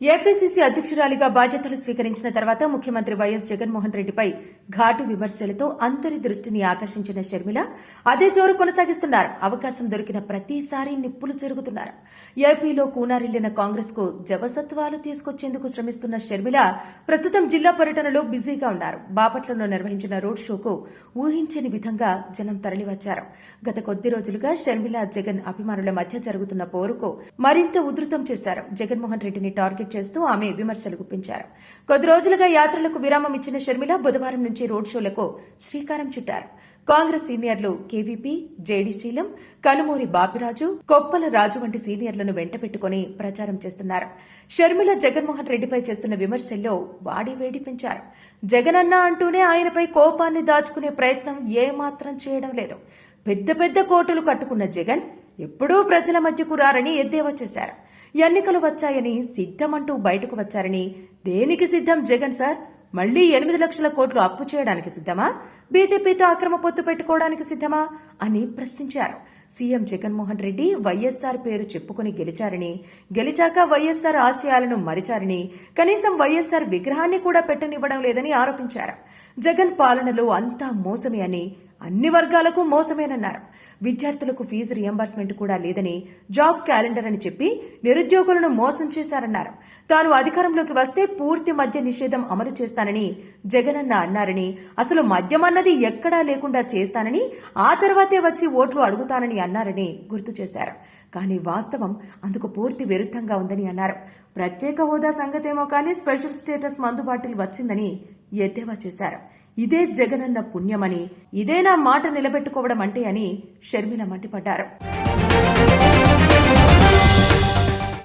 APCC అధ్యక్షురాలిగా బాధ్యతలు స్వీకరించిన తర్వాత ముఖ్యమంత్రి వైఎస్ జగన్మోహన్ రెడ్డిపై ఘాటు విమర్శలతో అందరి దృష్టిని ఆకర్షించిన షర్మిల అదే జోరు కొనసాగిస్తున్నారు. అవకాశం దొరికిన ప్రతిసారి నిప్పులు జరుగుతున్నారు. ఏపీలో కూనారిల్లిన కాంగ్రెస్కు జవసత్వాలు తీసుకొచ్చేందుకు శ్రమిస్తున్న షర్మిల ప్రస్తుతం జిల్లా పర్యటనలో బిజీగా ఉన్నారు. బాపట్లలో నిర్వహించిన రోడ్ షోకు ఊహించని విధంగా జనం తరలివచ్చారు. గత కొద్ది రోజులుగా షర్మిల జగన్ అభిమానుల మధ్య జరుగుతున్న పోరుకు మరింత ఉధృతం చేశారు. జగన్మోహన్ రెడ్డిని టార్గెట్ చేస్తూ ఆమె విమర్శలు గుప్పించారు. కొద్ది రోజులుగా యాత్రలకు విరామం ఇచ్చిన షర్మిల బుధవారం నుంచి రోడ్ షోలకు శ్రీకారం చుట్టారు. కాంగ్రెస్ సీనియర్లు కేవీపీ జేడీసీలం కనుమూరి బాపిరాజు కొప్పల రాజు వంటి సీనియర్లను వెంటబెట్టుకుని ప్రచారం చేస్తున్నారు. షర్మిల జగన్మోహన్ రెడ్డిపై చేస్తున్న విమర్శల్లో వాడి వేడి పెంచారు. జగనన్న అంటూనే ఆయనపై కోపాన్ని దాచుకునే ప్రయత్నం ఏమాత్రం చేయడం లేదు. పెద్ద పెద్ద కోటలు కట్టుకున్న జగన్ ఎప్పుడూ ప్రజల మధ్యకు రారని ఎద్దేవా చేశారు. ఎన్నికలు వచ్చాయని సిద్ధమంటూ బయటకు వచ్చారని దేనికి సిద్ధం జగన్ సార్? మళ్ళీ ఎనిమిది లక్షల కోట్లు అప్పు చేయడానికి సిద్ధమా? బీజేపీతో అక్రమ పొత్తు పెట్టుకోవడానికి సిద్ధమా? అని ప్రశ్నించారు. సీఎం జగన్మోహన్ రెడ్డి వైఎస్సార్ పేరు చెప్పుకుని గెలిచారని గెలిచాక వైఎస్సార్ ఆశయాలను మరిచారని కనీసం వైఎస్సార్ విగ్రహాన్ని కూడా పెట్టనివ్వడం లేదని ఆరోపించారు. జగన్ పాలనలో అంతా మోసమే అని అన్ని వర్గాలకు మోసమేనన్నారు. విద్యార్థులకు ఫీజు రియంబర్స్మెంట్ కూడా లేదని జాబ్ క్యాలెండర్ అని చెప్పి నిరుద్యోగులను మోసం చేశారన్నారు. తాను అధికారంలోకి వస్తే పూర్తి మద్య నిషేధం అమలు చేస్తానని జగనన్న అన్నారని అసలు మద్యం అన్నది ఎక్కడా లేకుండా చేస్తానని ఆ తర్వాతే వచ్చి ఓట్లు అడుగుతానని అన్నారని గుర్తు చేశారు. కానీ వాస్తవం అందుకు పూర్తి విరుద్ధంగా ఉందని అన్నారు. ప్రత్యేక హోదా సంగతేమో కానీ స్పెషల్ స్టేటస్ మందుబాటులు వచ్చిందని ఎద్దేవా చేశారు. ఇదే జగనన్న పుణ్యమని ఇదేనా మాట నిలబెట్టుకోవడం అంటే అని షర్మిల మండిపడ్డారు.